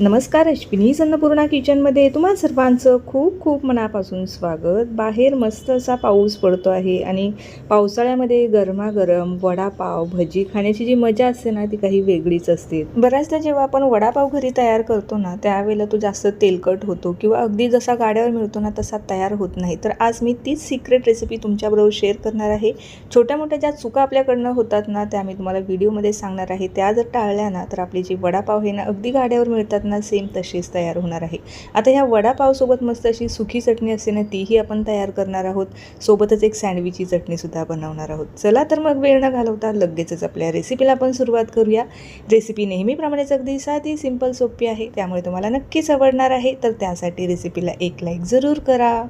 नमस्कार अश्विनी अन्नपूर्णा किचनमध्ये तुम्हा सर्वांचं खूप खूप मनापासून स्वागत. बाहेर मस्त असा पाऊस पडतो आहे आणि पावसाळ्यामध्ये गरमागरम वडापाव भजी खाण्याची जी मजा असते ना ती काही वेगळीच असते. बऱ्याचदा जेव्हा आपण वडापाव घरी तयार करतो ना त्यावेळेला तो जास्त तेलकट होतो किंवा अगदी जसा गाड्यावर मिळतो ना तसा तयार होत नाही. तर आज मी तीच सिक्रेट रेसिपी तुमच्याबरोबर शेअर करणार आहे. छोट्या मोठ्या ज्या चुका आपल्याकडनं होतात ना त्या मी तुम्हाला व्हिडिओमध्ये सांगणार आहे. त्या जर टाळल्या ना तर आपले जे वडापाव आहे ना अगदी गाड्यावर मिळतात ना सेम तशीच तयार होणार आहे. आता ह्या वडापावसोबत मस्त अशी सुखी चटणी असते ना तीही आपण तयार करणार आहोत. सोबतच एक सँडविचची चटणीसुद्धा बनवणार आहोत. चला तर मग वेळ न घालवता लगेचच आपल्या रेसिपीला आपण सुरुवात करूया. रेसिपी नेहमीप्रमाणेच अगदी साधी सिंपल सोपी आहे. त्यामुळे तुम्हाला नक्कीच आवडणार आहे. तर त्यासाठी रेसिपीला एक लाईक जरूर करा.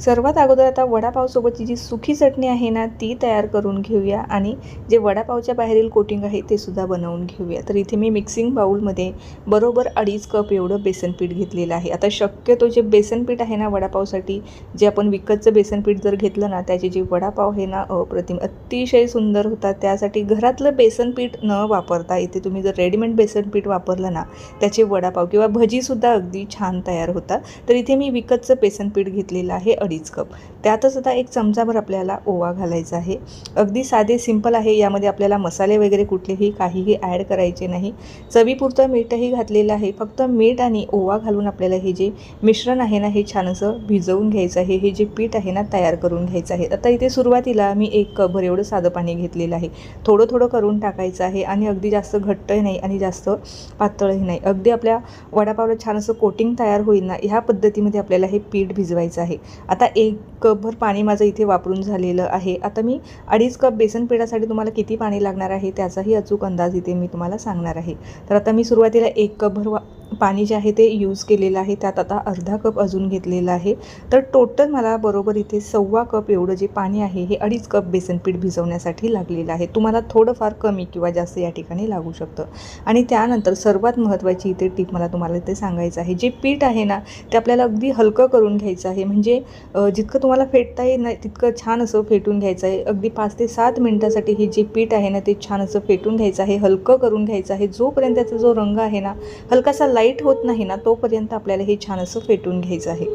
सर्वात अगोदर आता वडापावसोबतची जी सुखी चटणी आहे ना ती तयार करून घेऊया आणि जे वडापावच्या बाहेरील कोटिंग आहे ते सुद्धा बनवून घेऊया. तर इथे मी मिक्सिंग बाऊलमध्ये बरोबर अडीच कप एवढं बेसन पीठ घेतलेलं आहे. आता शक्यतो जे बेसन पीठ आहे ना वडापावसाठी जे आपण विकतचं बेसन पीठ जर घेतलं ना त्याचे जे वडापाव आहे ना अप्रतिम अतिशय सुंदर होतात. त्यासाठी घरातलं बेसन पीठ न वापरता इथे तुम्ही जर रेडीमेड बेसन पीठ वापरलं ना त्याचे वडापाव किंवा भजीसुद्धा अगदी छान तयार होतात. तर इथे मी विकतचं बेसन पीठ घेतलेलं आहे अडीच कप. त्यातच आता एक चमचाभर आपल्याला ओवा घालायचा आहे. अगदी साधे सिंपल आहे. यामध्ये आपल्याला मसाले वगैरे कुठलेही काहीही ॲड करायचे नाही. चवीपुरतं मीठही घातलेलं आहे. फक्त मीठ आणि ओवा घालून आपल्याला हे जे मिश्रण आहे ना हे छान असं भिजवून घ्यायचं आहे. हे जे पीठ आहे ना तयार करून घ्यायचं आहे. आता इथे सुरुवातीला मी एक कपभर एवढं साधं पाणी घेतलेलं आहे. थोडं थोडं करून टाकायचं आहे आणि अगदी जास्त घट्टही नाही आणि जास्त पातळही नाही. अगदी आपल्या वडापावला छान असं कोटिंग तयार होईल ना ह्या पद्धतीमध्ये आपल्याला हे पीठ भिजवायचं आहे. आता आता एक कपभर पाणी माझं इथे वापरून झालेलं आहे. आता मी अडीच कप बेसन पिठासाठी तुम्हाला किती पाणी लागणार आहे त्याचाही अचूक अंदाज इथे मी तुम्हाला सांगणार आहे. तर आता मी सुरुवातीला एक कपभर वा पाणी जे आहे ते यूज केलेलं आहे. त्यात आता अर्धा कप अजून घेतलेलं आहे. तर टोटल मला बरोबर इथे सव्वा कप एवढं जे पाणी आहे हे अडीच कप बेसनपीठ भिजवण्यासाठी लागलेलं आहे. तुम्हाला थोडंफार कमी किंवा जास्त या ठिकाणी लागू शकतं. आणि त्यानंतर सर्वात महत्त्वाची इथे टीप मला तुम्हाला इथे सांगायचं आहे. जे पीठ आहे ना ते आपल्याला अगदी हलकं करून घ्यायचं आहे. म्हणजे जितकं तुम्हाला फेटता येईल ना तितकं छान असं फेटून घ्यायचं आहे. अगदी पाच ते सात मिनटासाठी हे जे पीठ आहे ना ते छान असं फेटून घ्यायचं आहे हलकं करून घ्यायचं आहे. जोपर्यंत त्याचा जो रंग आहे ना हलकासा लाइट होत नाही ना तोपर्यंत आपल्याला हे छान असं फेटून घ्यायचं आहे.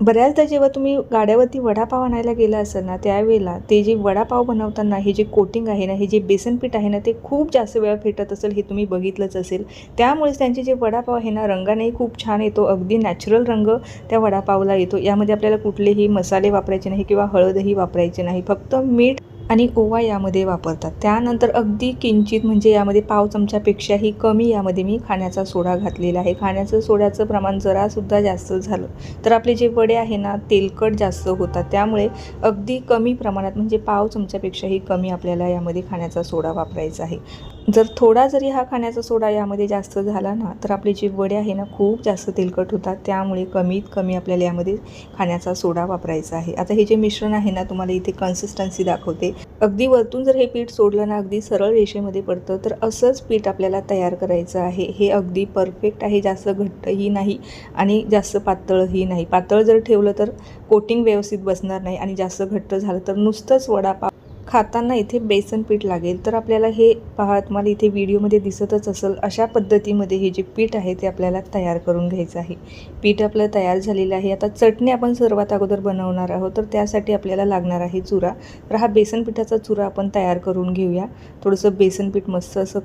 बऱ्याचदा जेव्हा तुम्ही गाड्यावरती वडापाव आणायला गेला असाल ना त्यावेळेला ते जे वडापाव बनवताना हे जे कोटिंग आहे ना हे जे बेसन पीठ आहे ना ते खूप जास्त वेळा फेटत असेल हे तुम्ही बघितलंच असेल. त्यामुळेच त्यांचे जे वडापाव आहे ना रंगानेही खूप छान येतो अगदी नॅचरल रंग त्या वडापावला येतो. यामध्ये आपल्याला कुठलेही मसाले वापरायचे नाही किंवा हळदही वापरायचे नाही. फक्त मीठ आणि ओवा यामध्ये वापरतात. त्यानंतर अगदी किंचित म्हणजे यामध्ये पाव चमच्यापेक्षाही कमी यामध्ये मी खाण्याचा सोडा घातलेला आहे. खाण्याचं सोड्याचं प्रमाण जरासुद्धा जास्त झालं. तर आपले जे वडे आहे ना तेलकट जास्त होतात. त्यामुळे अगदी कमी प्रमाणात म्हणजे पाव चमच्यापेक्षाही कमी आपल्याला यामध्ये खाण्याचा सोडा वापरायचा आहे. जर थोडा जरी हा खाण्याचा सोडा यामध्ये जास्त झाला ना तर आपले जे वडे आहे ना खूप जास्त तेलकट होतात. त्यामुळे कमीत कमी आपल्याला यामध्ये खाण्याचा सोडा वापरायचा आहे. आता हे जे मिश्रण आहे ना तुम्हाला इथे कन्सिस्टन्सी दाखवते. अगदी वरतून जर हे पीठ सोडलं ना अगदी सरळ रेषेमध्ये पडतं तर असंच पीठ आपल्याला तयार करायचं आहे. हे अगदी परफेक्ट आहे जास्त घट्टही नाही आणि जास्त पातळही नाही. पातळ जर ठेवलं तर कोटिंग व्यवस्थित बसणार नाही आणि जास्त घट्ट झालं तर नुसतंच वडापाव खाताना इथे बेसन पीठ लागेल. तर आपल्याला हे पहा तुम्हाला इथे व्हिडिओमध्ये दिसतच असेल अशा पद्धतीमध्ये हे जे पीठ आहे ते आपल्याला तयार करून घ्यायचं आहे. पीठ आपलं तयार झालेलं आहे. आता चटणी आपण सर्वात अगोदर बनवणार आहोत तर त्यासाठी आपल्याला लागणार आहे चुरा. तर हा बेसन पिठाचा चुरा आपण तयार करून घेऊया. थोडंसं बेसन पीठ मस्त असं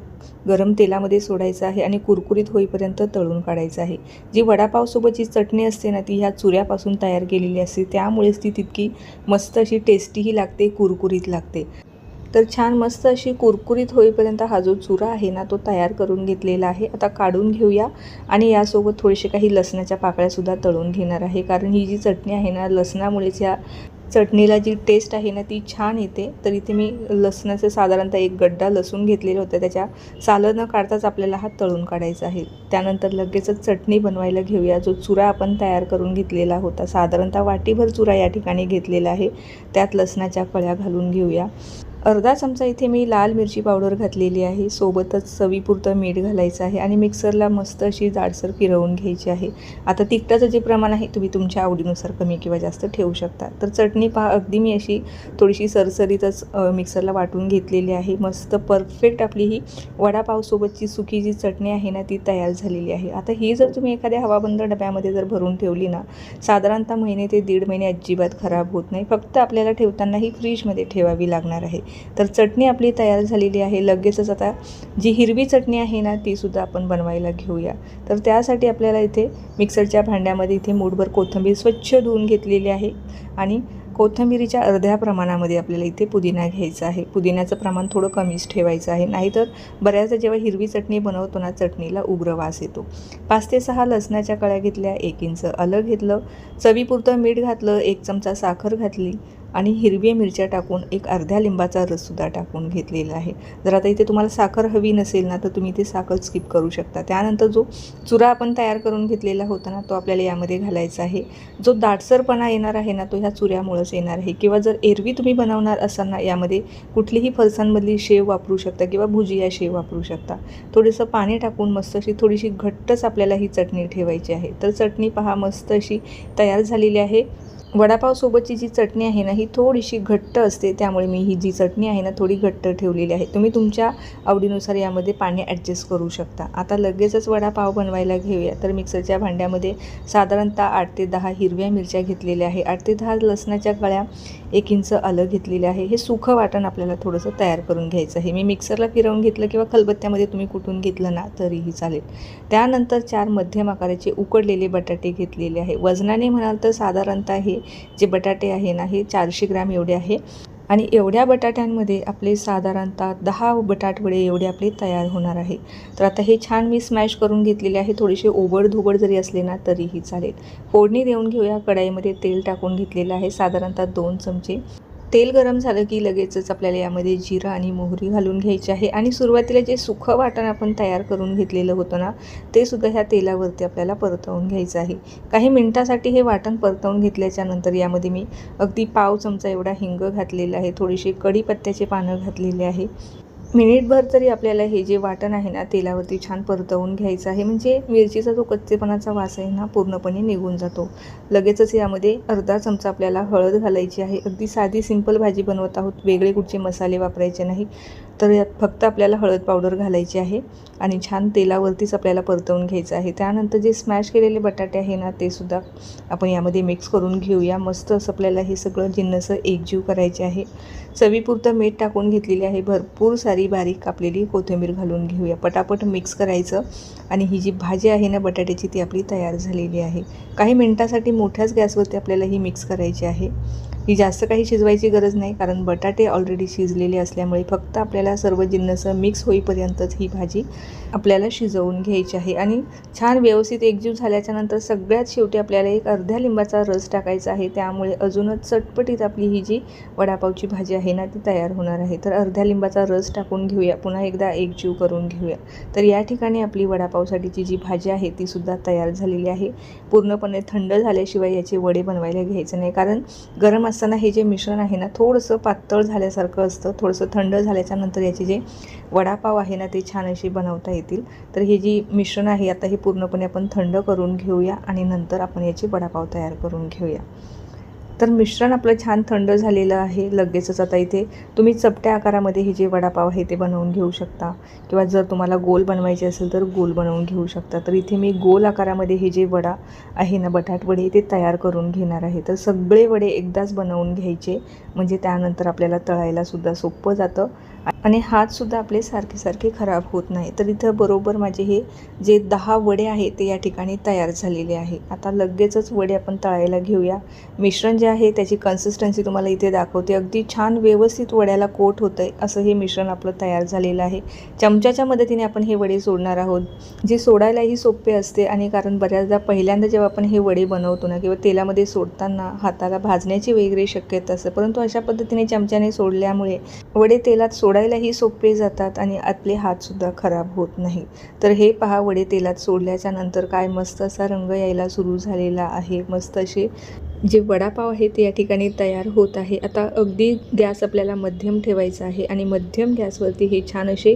गरम तेलामध्ये सोडायचं आहे आणि कुरकुरीत होईपर्यंत तळून काढायचं आहे. जी वडापावसोबत जी चटणी असते ना ती ह्या चुऱ्यापासून तयार केलेली असते. त्यामुळेच ती तितकी मस्त अशी टेस्टीही लागते कुरकुरीत लागते. तर छान मस्त अशी कुरकुरीत होईपर्यंत हा जो चुरा आहे ना तो तयार करून घेतलेला आहे. आता काढून घेऊया आणि यासोबत थोडेसे काही लसणाच्या पाकळ्यासुद्धा तळून घेणार आहे. कारण ही जी चटणी आहे ना लसणामुळेच या चटणीला जी टेस्ट आहे ना ती छान येते. तर इथे मी लसणाचं साधारणतः एक गड्डा लसूण घेतलेलं होतं. त्याच्या सालं न काढताच आपल्याला हा तळून काढायचा आहे. त्यानंतर लगेचच चटणी बनवायला घेऊया. जो चुरा आपण तयार करून घेतलेला होता साधारणतः वाटीभर चुरा या ठिकाणी घेतलेला आहे. त्यात लसणाच्या कळ्या घालून घेऊया. अर्धा चमचा इथे मी लाल मिरची पावडर घातलेली आहे. सोबतच चवीपुरतं मीठ घालायचं आहे आणि मिक्सरला मस्त अशी जाडसर फिरवून घ्यायची आहे. आता तिखटाचं जे प्रमाण आहे तुम्ही तुमच्या आवडीनुसार कमी किंवा जास्त ठेवू शकता. तर चटणी पहा अगदी मी अशी थोडीशी सरसरीतच मिक्सरला वाटून घेतलेली आहे. मस्त परफेक्ट आपली ही वडापावसोबतची सुकी जी चटणी आहे ना ती तयार झालेली आहे. आता ही जर तुम्ही एखाद्या हवाबंद डब्यामध्ये जर भरून ठेवली ना साधारणतः महिने ते दीड महिने अजिबात खराब होत नाही. फक्त आपल्याला ठेवताना ही फ्रीजमध्ये ठेवावी लागणार आहे. तर चटणी आपली तयार झालेली आहे. लगेचच आता जी हिरवी चटणी आहे ना ती सुद्धा आपण बनवायला घेऊया. तर त्यासाठी आपल्याला इथे मिक्सरच्या भांड्यामध्ये इथे मूठभर कोथिंबीर स्वच्छ धुवून घेतलेली आहे आणि कोथिंबिरीच्या अर्ध्या प्रमाणामध्ये आपल्याला इथे पुदिना घ्यायचा आहे. पुदिन्याचं प्रमाण थोडं कमीच ठेवायचं आहे. नाहीतर बऱ्याचदा जेव्हा हिरवी चटणी बनवतो ना चटणीला उग्र वास येतो. पाच ते सहा लसणाच्या कळ्या घेतल्या एक इंच आलं घेतलं चवीपुरतं मीठ घातलं एक चमचा साखर घातली आणि हिरव्या मिरच्या टाकून एक अर्ध्या लिंबाचा रससुद्धा टाकून घेतलेला आहे. जर आता इथे तुम्हाला साखर हवी नसेल ना तर तुम्ही ते साखर स्किप करू शकता. त्यानंतर जो चुरा आपण तयार करून घेतलेला होता ना तो आपल्याला यामध्ये घालायचा आहे. जो दाटसरपणा येणार आहे ना तो ह्या चुऱ्यामुळंच येणार आहे. किंवा जर एरवी तुम्ही बनवणार असाल ना यामध्ये कुठलीही फरसांमधली शेव वापरू शकता किंवा भुजिया शेव वापरू शकता. थोडंसं पाणी टाकून मस्त अशी थोडीशी घट्टच आपल्याला ही चटणी ठेवायची आहे. तर चटणी पहा मस्त अशी तयार झालेली आहे. वडापावसोबतची जी चटणी आहे ना ही थोडीशी घट्ट असते. त्यामुळे मी ही जी चटणी आहे ना थोडी घट्ट ठेवलेली आहे. तुम्ही तुमच्या आवडीनुसार यामध्ये पाणी ॲडजस्ट करू शकता. आता लगेचच वडापाव बनवायला घेऊया. तर मिक्सरच्या भांड्यामध्ये साधारणतः आठ ते दहा हिरव्या मिरच्या घेतलेल्या आहे. आठ ते दहा लसणाच्या गळ्या एक इंच आलं घेतलेलं आहे. हे सुखं वाटण आपल्याला थोडंसं तयार करून घ्यायचं आहे. मी मिक्सरला फिरवून घेतलं किंवा खलबत्त्यामध्ये तुम्ही कुठून घेतलं ना तरीही चालेल. त्यानंतर चार मध्यम आकाराचे उकडलेले बटाटे घेतलेले आहे. वजनाने म्हणाल तर साधारणतः हे जे बटाटे आहे ना हे चारशे ग्रॅम एवढे आहे. आणि एवढ्या बटाट्यांमध्ये आपले साधारणतः दहा बटाटवडे एवढे आपले तयार होणार आहे. तर आता हे छान मी स्मॅश करून घेतलेले आहे. थोडेसे ओबडधोबड जरी असले ना तरीही चालेल. फोडणी देऊन घेऊया. कढाईमध्ये तेल टाकून घेतलेलं आहे. साधारणतः दोन चमचे. तेल गरम झालं की लगेचच आपल्याला यामध्ये जिरं आणि मोहरी घालून घ्यायची आहे. आणि सुरुवातीला जे सुखं वाटण आपण तयार करून घेतलेलं होतं ना ते सुद्धा ह्या तेलावरती आपल्याला परतवून घ्यायचं आहे. काही मिनटासाठी हे वाटण परतवून घेतल्याच्या नंतर यामध्ये मी अगदी पाव चमचा एवढा हिंग घातलेला आहे. थोडीशी कढीपत्त्याचे पानं घातलेले आहे. मिनिटभर तरी आपल्याला हे जे वाटण आहे ना तेलावरती छान परतवून घ्यायचं आहे. म्हणजे मिरचीचा जो कच्चेपणाचा वास आहे ना पूर्णपणे निघून जातो. लगेचच यामध्ये अर्धा चमचा आपल्याला हळद घालायची आहे. अगदी साधी सिंपल भाजी बनवत आहोत. वेगळे कुठचे मसाले वापरायचे नाही. तर यात फक्त आपल्याला हळद पावडर घालायची आहे आणि छान तेलावरतीच आपल्याला परतवून घ्यायचं आहे. त्यानंतर जे स्मॅश केलेले बटाटे आहे ना ते सुद्धा आपण यामध्ये मिक्स करून घेऊया. मस्त असं आपल्याला हे सगळं जिन्नस एकजीव करायचे आहे. चवीपुरतं मीठ टाकून घेतलेली आहे. भरपूर सारी बारीक कापलेली कोथिंबीर घालून घेऊया. पटापट मिक्स करायचं आणि ही जी भाजी आहे ना बटाट्याची ती आपली तयार झालेली आहे. काही मिनटासाठी मोठ्याच गॅसवरती आपल्याला ही मिक्स करायची आहे. ही जास्त काही शिजवायची गरज नाही कारण बटाटे ऑलरेडी शिजलेले असल्यामुळे फक्त आपल्याला सर्व जिन्नस मिक्स होईपर्यंतच ही भाजी आपल्याला शिजवून घ्यायची आहे. आणि छान व्यवस्थित एकजीव झाल्याच्यानंतर सगळ्यात शेवटी आपल्याला एक अर्ध्या लिंबाचा रस टाकायचा आहे. त्यामुळे अजूनच चटपटीत आपली ही जी वडापावची भाजी आहे ना ती तयार होणार आहे. तर अर्ध्या लिंबाचा रस टाकून घेऊया. पुन्हा एकदा एकजीव करून घेऊया. तर या ठिकाणी आपली वडापावसाठीची जी भाजी आहे ती सुद्धा तयार झालेली आहे. पूर्णपणे थंड झाल्याशिवाय याचे वडे बनवायला घ्यायचे नाही कारण गरम असताना हे जे मिश्रण आहे ना थोडंसं पातळ झाल्यासारखं असतं. थोडंसं थंड झाल्याच्यानंतर याचे जे वडापाव आहे ना ते छान अशी बनवता येतील. तर हे जी मिश्रण आहे आता हे पूर्णपणे आपण थंड करून घेऊया आणि नंतर आपण याचे वडापाव तयार करून घेऊया. तर मिश्रण आपलं छान थंड झालेलं आहे लगेचच आता इथे. तुम्ही चपट्या आकारामध्ये हे जे वडापाव आहे ते बनवून घेऊ शकता. किंवा जर तुम्हाला गोल बनवायचे असेल तर गोल बनवून घेऊ शकता. तर इथे मी गोल आकारामध्ये हे जे वडा आहे ना बटाट वडे ते तयार करून घेणार आहे. तर सगळे वडे एकदाच बनवून घ्यायचे. म्हणजे त्यानंतर आपल्याला तळायलासुद्धा सोपं जातं. आणि हातसुद्धा आपले सारखे सारखे खराब होत नाही. तर इथं बरोबर माझे हे जे दहा वडे आहे ते या ठिकाणी तयार झालेले आहे. आता लगेचच वडे आपण तळायला घेऊया. मिश्रण जे आहे त्याची कन्सिस्टन्सी तुम्हाला इथे दाखवते. अगदी छान व्यवस्थित वड्याला कोट होतं आहे असं हे मिश्रण आपलं तयार झालेलं आहे. चमच्याच्या मदतीने आपण हे वडे सोडणार आहोत. जे सोडायलाही सोपे असते आणि कारण बऱ्याचदा पहिल्यांदा जेव्हा आपण हे वडे बनवतो ना किंवा तेलामध्ये सोडताना हाताला भाजण्याची वगैरे शक्यता असते. परंतु अशा पद्धतीने चमच्याने सोडल्यामुळे वडे तेलात सोडायला सोडायलाही सोपे जातात आणि आपले हातसुद्धा खराब होत नाही तर हे पहा वडे तेलात सोडल्याच्या नंतर काय मस्त असा रंग यायला सुरू झालेला आहे. मस्त असे जे वडापाव आहे ते या ठिकाणी तयार होत आहे. आता अगदी गॅस आपल्याला मध्यम ठेवायचा आहे आणि मध्यम गॅसवरती हे छान असे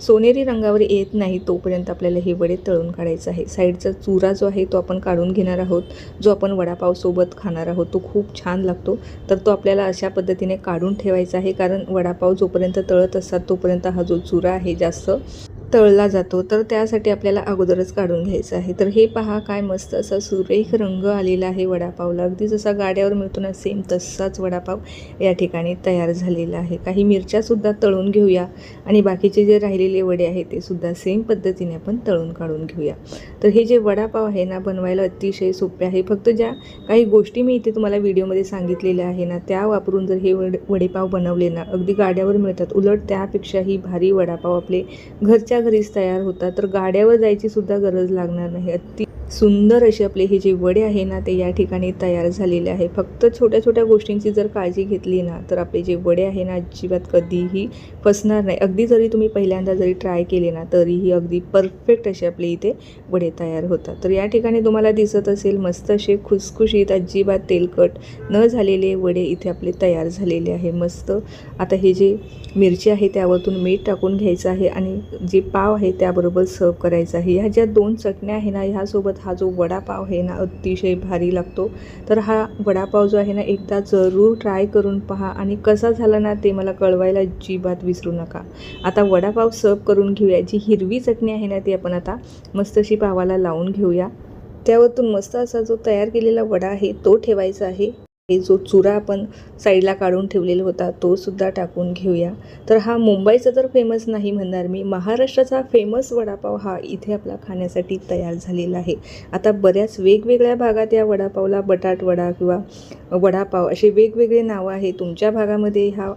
सोनेरी रंगावर येत नाही तोपर्यंत आपल्याला हे वडे तळून काढायचं आहे. साईडचा चुरा जो आहे तो आपण काढून घेणार आहोत. जो आपण वडापावसोबत खाणार आहोत तो खूप छान लागतो. तर तो आपल्याला अशा पद्धतीने काढून ठेवायचा आहे. कारण वडापाव जोपर्यंत तळत असतात तोपर्यंत हा जो चुरा आहे जास्त तळला जातो तर त्यासाठी आपल्याला अगोदरच काढून घ्यायचं आहे. तर हे पहा काय मस्त असा सुरेख रंग आलेला आहे वडापावला. अगदी जसा गाड्यावर मिळतो ना सेम तसाच वडापाव या ठिकाणी तयार झालेला आहे. काही मिरच्यासुद्धा तळून घेऊया आणि बाकीचे जे राहिलेले वडे आहेत ते सुद्धा सेम पद्धतीने आपण तळून काढून घेऊया. तर हे जे वडापाव आहे ना बनवायला अतिशय सोपे आहे. फक्त ज्या काही गोष्टी मी इथे तुम्हाला व्हिडिओमध्ये सांगितलेल्या आहे ना त्या वापरून जर हे वड वडेपाव बनवले ना अगदी गाड्यावर मिळतात उलट त्यापेक्षाही भारी वडापाव आपले घरच्या घरीच तयार होतात तर गाड्यावर जायची सुद्धा गरज लागणार नाही. अति सुंदर असे आपले हे जे वडे आहे ना ते या ठिकाणी तयार झालेले आहे. फक्त छोट्या छोट्या गोष्टींची जर काळजी घेतली ना तर आपले जे वडे आहे ना अजिबात कधीही फसणार नाही. अगदी जरी तुम्ही पहिल्यांदा जरी ट्राय केले ना तरीही अगदी परफेक्ट असे आपले इथे वडे तयार होतात. तर या ठिकाणी तुम्हाला दिसत असेल मस्त असे खुसखुशीत अजिबात तेलकट न झालेले वडे इथे आपले तयार झालेले आहे. मस्त. आता हे जे मिरची आहे त्यावरतून मीठ टाकून घ्यायचं आहे आणि जे पाव आहे त्याबरोबर सर्व करायचं आहे. ह्या ज्या दोन चटण्या आहे ना ह्यासोबत हा जो वडापाव आहे ना अतिशय भारी लागतो. तर हा वडापाव जो आहे ना एकदा जरूर ट्राय करून पहा आणि कसा झाला ना ते मला कळवायला अजिबात विसरू नका. आता वडापाव सर्व करून घेऊया. जी हिरवी चटणी आहे ना ती आपण आता मस्त अशी पावाला लावून घेऊया. त्यावरतून मस्त असा जो तयार केलेला वडा आहे तो ठेवायचा आहे. जो चुरा आपण साईडला काढून ठेवलेला होता तो सुद्धा टाकून घेऊया. तर हा मुंबईचा तर फेमस नाही म्हणणार मी. महाराष्ट्राचा फेमस वडापाव हा इथे आपला खाण्यासाठी तयार झालेला आहे. आता बऱ्याच वेगवेगळ्या भागात या वडापावला बटाट वडा किंवा वडापाव असे वेगवेगळे नावं आहे तुमच्या भागामध्ये ह्या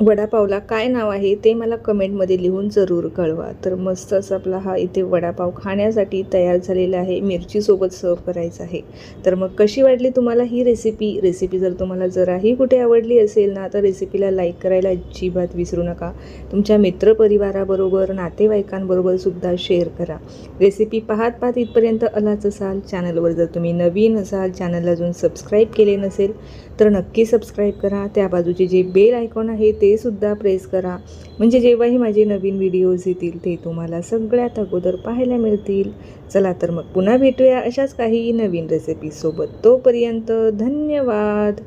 वडापावला काय नाव आहे ते मला कमेंटमध्ये लिहून जरूर कळवा. तर मस्त असं आपला हा इथे वडापाव खाण्यासाठी तयार झालेला आहे. मिरचीसोबत सर्व करायचं आहे. तर मग कशी वाटली तुम्हाला ही रेसिपी रेसिपी रेसिपी जर तुम्हाला जराही कुठे आवडली असेल ना तर रेसिपीला लाईक करायला अजिबात विसरू नका. तुमच्या मित्रपरिवाराबरोबर नातेवाईकांबरोबर सुद्धा शेअर करा. रेसिपी पाहत पाहत इथपर्यंत आलाच असाल चॅनलवर जर तुम्ही नवीन असाल चॅनलला अजून सबस्क्राईब केले नसेल तर नक्की सबस्क्राईब करा. त्या बाजूचे जे बेल आयकॉन आहे ते सुद्धा प्रेस करा. म्हणजे जेव्हाही माझे नवीन व्हिडिओज येतील ते तुम्हाला सगळ्यात अगोदर पाहायला मिळतील. चला तर मग पुन्हा भेटूया अशाच काही नवीन रेसिपीसोबत तोपर्यंत धन्यवाद.